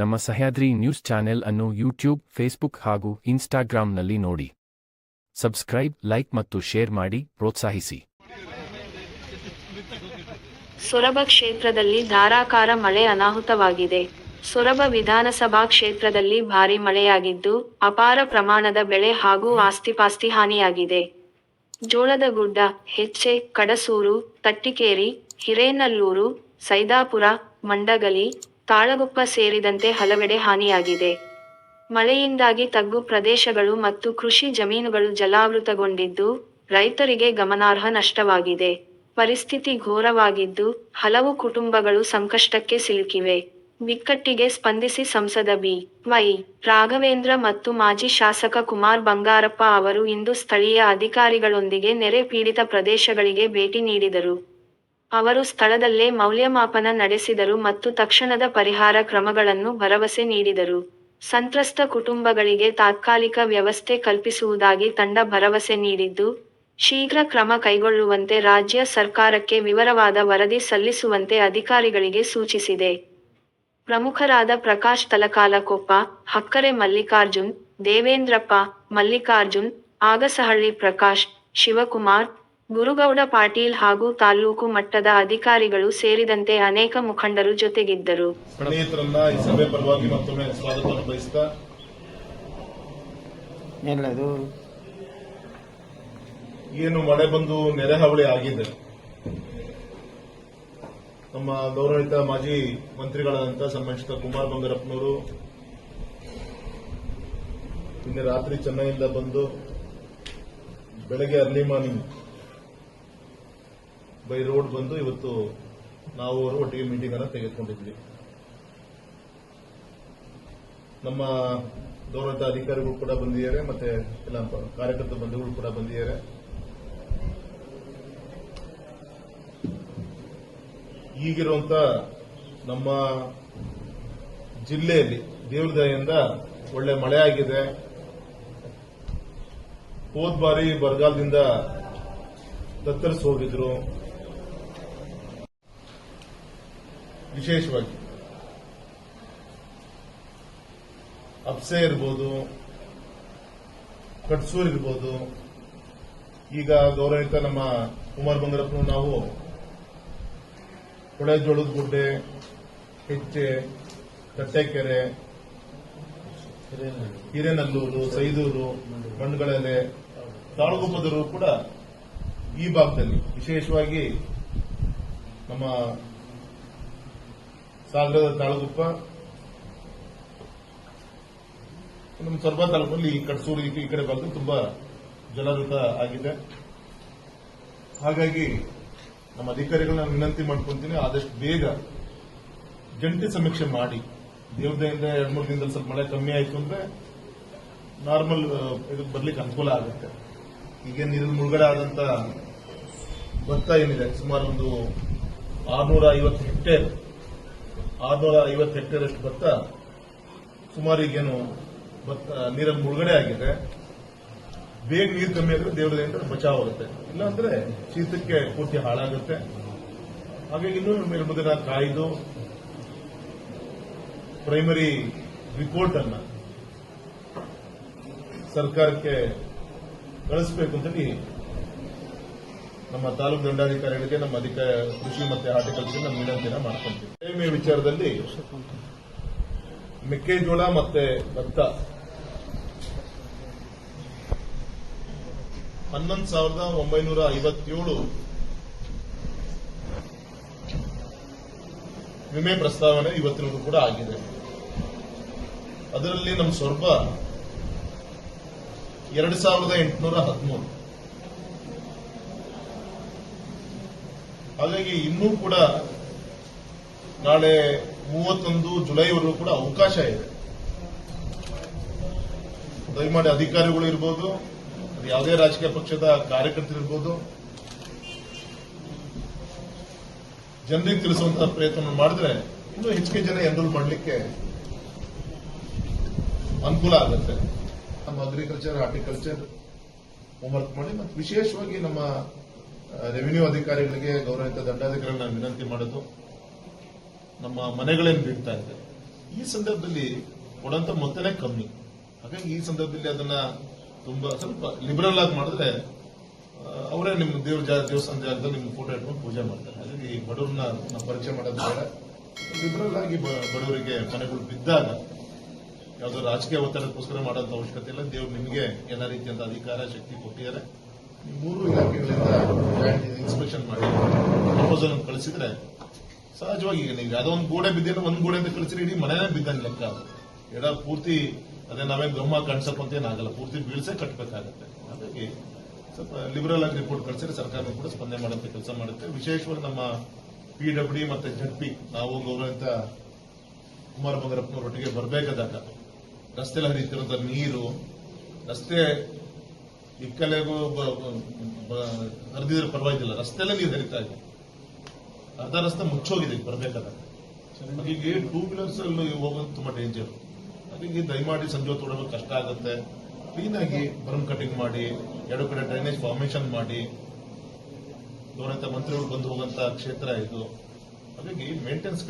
ನಮ್ಮ Sahyadri news channel ಅನ್ನು YouTube, Facebook ಹಾಗೂ ಇನ್ಸ್ಟಾಗ್ರಾಂನಲ್ಲಿ ನೋಡಿ. ಸಬ್ಸ್ಕ್ರೈಬ್, ಲೈಕ್ ಮತ್ತು ಶೇರ್ ಮಾಡಿ, ಪ್ರೋತ್ಸಾಹಿಸಿ. ಸೊರಬ ಕ್ಷೇತ್ರದಲ್ಲಿ ಧಾರಾಕಾರ ಮಳೆ ಅನಾಹುತವಾಗಿದೆ. ಸೊರಬ ವಿಧಾನಸಭಾ ಕ್ಷೇತ್ರದಲ್ಲಿ ಭಾರಿ ಮಳೆಯಾಗಿದ್ದು, ಅಪಾರ ಪ್ರಮಾಣದ ಬೆಳೆ ಹಾಗೂ ಆಸ್ತಿಪಾಸ್ತಿ ಹಾನಿಯಾಗಿದೆ. ಜೋಳದ ಗುಡ್ಡ ಹೆಚ್ಚೆ ಕಡಸೂರು, ತಟ್ಟಿಕೇರಿ, ಹಿರೇನಲ್ಲೂರು, ಸೈದಾಪುರ, ಮಂಡಗಲಿ ತಾಳಗುಪ್ಪ ಸೇರಿದಂತೆ ಹಲವೆಡೆ ಹಾನಿಯಾಗಿದೆ. ಮಳೆಯಿಂದಾಗಿ ತಗ್ಗು ಪ್ರದೇಶಗಳು ಮತ್ತು ಕೃಷಿ ಜಮೀನುಗಳು ಜಲಾವೃತಗೊಂಡಿದ್ದು, ರೈತರಿಗೆ ಗಮನಾರ್ಹ ನಷ್ಟವಾಗಿದೆ. ಪರಿಸ್ಥಿತಿ ಘೋರವಾಗಿದ್ದು, ಹಲವು ಕುಟುಂಬಗಳು ಸಂಕಷ್ಟಕ್ಕೆ ಸಿಲುಕಿವೆ. ಬಿಕ್ಕಟ್ಟಿಗೆ ಸ್ಪಂದಿಸಿ ಸಂಸದ ಬಿ. ವೈ. ರಾಘವೇಂದ್ರ ಮತ್ತು ಮಾಜಿ ಶಾಸಕ ಕುಮಾರ್ ಬಂಗಾರಪ್ಪ ಅವರು ಇಂದು ಸ್ಥಳೀಯ ಅಧಿಕಾರಿಗಳೊಂದಿಗೆ ನೆರೆ ಪೀಡಿತ ಪ್ರದೇಶಗಳಿಗೆ ಭೇಟಿ ನೀಡಿದರು. ಅವರು ಸ್ಥಳದಲ್ಲೇ ಮೌಲ್ಯಮಾಪನ ನಡೆಸಿದರು ಮತ್ತು ತಕ್ಷಣದ ಪರಿಹಾರ ಕ್ರಮಗಳನ್ನು ಭರವಸೆ ನೀಡಿದರು. ಸಂತ್ರಸ್ತ ಕುಟುಂಬಗಳಿಗೆ ತಾತ್ಕಾಲಿಕ ವ್ಯವಸ್ಥೆ ಕಲ್ಪಿಸುವುದಾಗಿ ತಂಡ ಭರವಸೆ ನೀಡಿದ್ದು, ಶೀಘ್ರ ಕ್ರಮ ಕೈಗೊಳ್ಳುವಂತೆ ರಾಜ್ಯ ಸರ್ಕಾರಕ್ಕೆ ವಿವರವಾದ ವರದಿ ಸಲ್ಲಿಸುವಂತೆ ಅಧಿಕಾರಿಗಳಿಗೆ ಸೂಚಿಸಿದೆ. ಪ್ರಮುಖರಾದ ಪ್ರಕಾಶ್ ತಲಕಾಲಕೊಪ್ಪ, ಹಕ್ಕರೆ ಮಲ್ಲಿಕಾರ್ಜುನ್, ದೇವೇಂದ್ರಪ್ಪ ಮಲ್ಲಿಕಾರ್ಜುನ್, ಆಗಸಹಳ್ಳಿ ಪ್ರಕಾಶ್, ಶಿವಕುಮಾರ್ ಗುರುಗೌಡ ಪಾಟೀಲ್ ಹಾಗೂ ತಾಲೂಕು ಮಟ್ಟದ ಅಧಿಕಾರಿಗಳು ಸೇರಿದಂತೆ ಅನೇಕ ಮುಖಂಡರು ಜೊತೆಗಿದ್ದರು. ಸ್ನೇಹಿತರನ್ನ ಈ ಸಭೆ ಮತ್ತೊಮ್ಮೆ ಸ್ವಾಗತವನ್ನು ಬಯಸ್ತಾ ಏನಿಲ್ಲ ಏನು ಮಳೆ ಬಂದು ನೆರೆಹಾವಳಿ ಆಗಿದೆ. ನಮ್ಮ ಗೌರವಿತ ಮಾಜಿ ಮಂತ್ರಿಗಳಾದಂತಹ ಸಂಬಂಧಿಸಿದ ಕುಮಾರ್ ಬಂಗಾರಪ್ಪನವರು ನಿನ್ನೆ ರಾತ್ರಿ ಚೆನ್ನೈಯಿಂದ ಬಂದು ಬೆಳಗ್ಗೆ ಅರ್ಲಿ ಮಾರ್ನಿಂಗ್ ಬೈ ರೋಡ್ ಬಂದು ಇವತ್ತು ನಾವು ಅವರು ಒಟ್ಟಿಗೆ ಮೀಟಿಂಗ್ ಅನ್ನು ತೆಗೆದುಕೊಂಡಿದ್ವಿ. ನಮ್ಮ ಗೌರವಿತ ಅಧಿಕಾರಿಗಳು ಕೂಡ ಬಂದಿದ್ದಾರೆ, ಮತ್ತೆ ಎಲ್ಲ ಕಾರ್ಯಕರ್ತ ಬಂಧುಗಳು ಕೂಡ ಬಂದಿದ್ದಾರೆ. ಈಗಿರುವಂತ ನಮ್ಮ ಜಿಲ್ಲೆಯಲ್ಲಿ ದೇವ್ರದಯಿಂದ ಒಳ್ಳೆ ಮಳೆ ಆಗಿದೆ. ಹೋದ್ ಬಾರಿ ಬರಗಾಲದಿಂದ ತತ್ತರಿಸಿ ಹೋಗಿದ್ರು. ವಿಶೇಷವಾಗಿ. ಅಪ್ಸೆ ಇರ್ಬೋದು, ಕಟ್ಸೂರ್ ಇರ್ಬೋದು, ಈಗ ಗೌರವಿತ ನಮ್ಮ ಕುಮಾರ್ ಬಂಗಾರಪ್ಪ ನಾವು ಜೋಳದ ಗುಡ್ಡೆ ಹೆಚ್ಚೆ ಕಟ್ಟೆಕೆರೆ ಹಿರೇನಲ್ಲೂರು, ಸೈದೂರು ಮಣ್ಣುಗಳೆಲೆ ತಾಳಗುಪ್ಪದರು ಕೂಡ ಈ ಭಾಗದಲ್ಲಿ ವಿಶೇಷವಾಗಿ ನಮ್ಮ ಸಾಗರದ ತಾಳಗುಪ್ಪ ನಮ್ಮ ಸರ್ವ ತಾಲೂಕಲ್ಲಿ ಕಡಸೂರು ಈ ಕಡೆ ಬಂದು ತುಂಬಾ ಜಲಾವೃತ ಆಗಿದೆ. ಹಾಗಾಗಿ ನಮ್ಮ ಅಧಿಕಾರಿಗಳನ್ನ ವಿನಂತಿ ಮಾಡ್ಕೊಂತೀನಿ ಆದಷ್ಟು ಬೇಗ ಜಂಟಿ ಸಮೀಕ್ಷೆ ಮಾಡಿ. ದೇವ್ರದಿಂದ ಎರಡು ಮೂರು ದಿನದಲ್ಲಿ ಸ್ವಲ್ಪ ಮಳೆ ಕಮ್ಮಿ ಆಯ್ತು ಅಂದ್ರೆ ನಾರ್ಮಲ್ ಇದಕ್ಕೆ ಬರ್ಲಿಕ್ಕೆ ಅನುಕೂಲ ಆಗುತ್ತೆ. ಈಗ ನೀರಿನ ಮುಳುಗಡೆ ಆದಂತ ಭತ್ತ ಏನಿದೆ, ಸುಮಾರು ಒಂದು ಆರ್ನೂರ ಐವತ್ತು ಹೆಕ್ಟೇರ್ ಆರ್ನೂರ ಐವತ್ತು ಹೆಕ್ಟೇರಷ್ಟು ಭತ್ತ ಸುಮಾರು ಈಗೇನು ಭತ್ತ ನೀರಲ್ಲಿ ಮುಳುಗಡೆ ಆಗಿದೆ. ಬೇಗ ನೀರು ಕಮ್ಮಿ ಆದ್ರೆ ದೇವರದಿಂದ ಬಚಾವ್ ಆಗುತ್ತೆ. ಇಲ್ಲಾಂದ್ರೆ ಶೀತಕ್ಕೆ ಪೂರ್ತಿ ಹಾಳಾಗುತ್ತೆ. ಹಾಗಾಗಿ ಇನ್ನೂ ಎರಡು ದಿನ ಕಾಯ್ದು ಪ್ರೈಮರಿ ರಿಪೋರ್ಟ್ ಅನ್ನ ಸರ್ಕಾರಕ್ಕೆ ಕಳಿಸಬೇಕು ಅಂತೇಳಿ ನಮ್ಮ ತಾಲೂಕು ದಂಡಾಧಿಕಾರಿಗಳಿಗೆ ನಮ್ಮ ಅಧಿಕ ಕೃಷಿ ಮತ್ತೆ ಹಾರ್ಟಿಕಲ್ಚರ್ ನಮ್ಮ ವಿನಂತಿನ ಮಾಡ್ಕೊಂತೀವಿ ಪ್ರೇಮಿ ವಿಚಾರದಲ್ಲಿ ಮೆಕ್ಕೆಜೋಳ ಮತ್ತೆ ಭತ್ತ ಹನ್ನೊಂದು ಸಾವಿರದ ಒಂಬೈನೂರ ಐವತ್ತೇಳು ವಿಮೆ ಪ್ರಸ್ತಾವನೆ ಇವತ್ತಿನವರೆಗೂ ಕೂಡ ಆಗಿದೆ. ಅದರಲ್ಲಿ ನಮ್ಮ ಸ್ವರ್ಭ ಎರಡು ಸಾವಿರದ ಎಂಟುನೂರ ಹದಿಮೂರು. ಹಾಗಾಗಿ ಇನ್ನೂ ಕೂಡ ನಾಳೆ ಮೂವತ್ತೊಂದು ಜುಲೈವರೆಗೂ ಕೂಡ ಅವಕಾಶ ಇದೆ. ದಯಮಾಡಿ ಅಧಿಕಾರಿಗಳು ಇರ್ಬೋದು ಯಾವುದೇ ರಾಜಕೀಯ ಪಕ್ಷದ ಕಾರ್ಯಕರ್ತರಿರ್ಬೋದು ಜನರಿಗೆ ತಿಳಿಸುವಂತಹ ಪ್ರಯತ್ನ ಮಾಡಿದ್ರೆ ಇನ್ನೂ ಹೆಚ್ಚಿಗೆ ಜನ ಎನ್ರೋಲ್ ಮಾಡಲಿಕ್ಕೆ ಅನುಕೂಲ ಆಗುತ್ತೆ. ನಮ್ಮ ಅಗ್ರಿಕಲ್ಚರ್ ಹಾರ್ಟಿಕಲ್ಚರ್ ಹೋಮ್ವರ್ಕ್ ಮಾಡಿ, ಮತ್ತು ವಿಶೇಷವಾಗಿ ನಮ್ಮ ರೆವಿನ್ಯೂ ಅಧಿಕಾರಿಗಳಿಗೆ ಗೌರವಿತ ದಂಡಾಧಿಕಾರಿಗಳು ವಿನಂತಿ ಮಾಡೋದು. ನಮ್ಮ ಮನೆಗಳೇನು ಬೀಳ್ತಾ ಇದೆ? ಈ ಸಂದರ್ಭದಲ್ಲಿ ಕೊಡಂತ ಮೊತ್ತನೇ ಕಮ್ಮಿ. ಹಾಗಾಗಿ ಈ ಸಂದರ್ಭದಲ್ಲಿ ಅದನ್ನ ತುಂಬಾ ಸ್ವಲ್ಪ ಲಿಬರಲ್ ಆಗಿ ಮಾಡಿದ್ರೆ ಅವರೇ ನಿಮ್ಮ ದೇವ್ರ ಜಾ, ದೇವಸ್ಥಾನ ಜಾಗದಲ್ಲಿ ನಿಮ್ಮ ಫೋಟೋ ಇಟ್ಕೊಂಡು ಪೂಜೆ ಮಾಡ್ತಾರೆ. ಹಾಗಾಗಿ ಬಡವ್ರನ್ನ ನಾವು ಪರಿಚಯ ಮಾಡೋದು ಬೇಡ. ಲಿಬರಲ್ ಆಗಿ ಬಡವರಿಗೆ ಮನೆಗಳು ಬಿದ್ದಾಗ ಯಾವುದೋ ರಾಜಕೀಯ ಒತ್ತಡಕ್ಕೋಸ್ಕರ ಮಾಡೋಂಥ ಅವಶ್ಯಕತೆ ಇಲ್ಲ. ದೇವ್ರು ನಿಮಗೆ ಎಲ್ಲ ರೀತಿಯಂತ ಅಧಿಕಾರ, ಶಕ್ತಿ ಕೊಟ್ಟಿದ್ದಾರೆ. ಮೂರು ಇಲಾಖೆಗಳಿಂದ ಇನ್ಸ್ಪೆಕ್ಷನ್ ಮಾಡಿ ಪ್ರಪೋಸಲ್ ಕಳಿಸಿದ್ರೆ ಸಹಜವಾಗಿ ಈಗ ನೀವು ಯಾವುದೋ ಒಂದು ಗೋಡೆ ಬಿದ್ದಿಲ್ಲ ಒಂದು ಗೋಡೆ ಅಂತ ಕಳಿಸಿದ್ರೆ ಇಡೀ ಮನೆನೇ ಬಿದ್ದಂಗೆ ಲೆಕ್ಕ. ಎಲ್ಲ ಪೂರ್ತಿ ಅದೇ ನಾವೇನು ಗಮ್ಮ ಕಾಣಿಸಪ್ಪ ಅಂತ ಏನಾಗಲ್ಲ, ಪೂರ್ತಿ ಬೀಳ್ಸೇ ಕಟ್ಟಬೇಕಾಗತ್ತೆ ಹಾಗಾಗಿ ಸ್ವಲ್ಪ ಲಿಬರಲ್ ಆಗಿ ರಿಪೋರ್ಟ್ ಕಳಿಸಿದ್ರೆ ಸರ್ಕಾರ ಕೂಡ ಸ್ಪಂದನೆ ಮಾಡುತ್ತೆ ಕೆಲಸ ಮಾಡುತ್ತೆ. ವಿಶೇಷವಾಗಿ ನಮ್ಮ ಪಿ ಡಬ್ಲ್ಯೂ ಮತ್ತೆ ಜಡ್ ಪಿ ನಾವು ಗೌರವಿತ ಕುಮಾರ ಬಂಗಾರಪ್ಪನವರೊಟ್ಟಿಗೆ ಬರಬೇಕಾದಾಗ ರಸ್ತೆಯಲ್ಲಿ ಹರಿಯುತ್ತಿರುವಂತಹ ನೀರು, ರಸ್ತೆ ಇಕ್ಕಲೆಗೂ ಹರಿದಿದ್ರೆ ಪರವಾಗಿಲ್ಲ. ರಸ್ತೆಲ್ಲೇ ನೀರು ಹರಿತಾ ಇದೆ. ಅರ್ಧ ರಸ್ತೆ ಮುಚ್ಚೋಗಿದೆ ಈಗ ಬರ್ಬೇಕಾದಾಗ. ಈಗ ಟೂ ವೀಲರ್ಸ್ ಹೋಗೋದು ತುಂಬಾ ಡೇಂಜರ್ ಅದಕ್ಕೆ ದಯಮಾಡಿ ಸಂಜೆ ಹೊತ್ತು ಕಷ್ಟ ಆಗುತ್ತೆ. ಕ್ಲೀನ್ ಆಗಿ ಬರ್ಮ್ ಕಟಿಂಗ್ ಮಾಡಿ, ಎರಡು ಕಡೆ ಡ್ರೈನೇಜ್ ಫಾರ್ಮೇಶನ್ ಮಾಡಿ ಗೌರವ ಮಂತ್ರಿಗಳು ಬಂದು ಹೋಗುವಂತ ಕ್ಷೇತ್ರ ಇದು. ಹಾಗಾಗಿ ಮೇಂಟೆನೆನ್ಸ್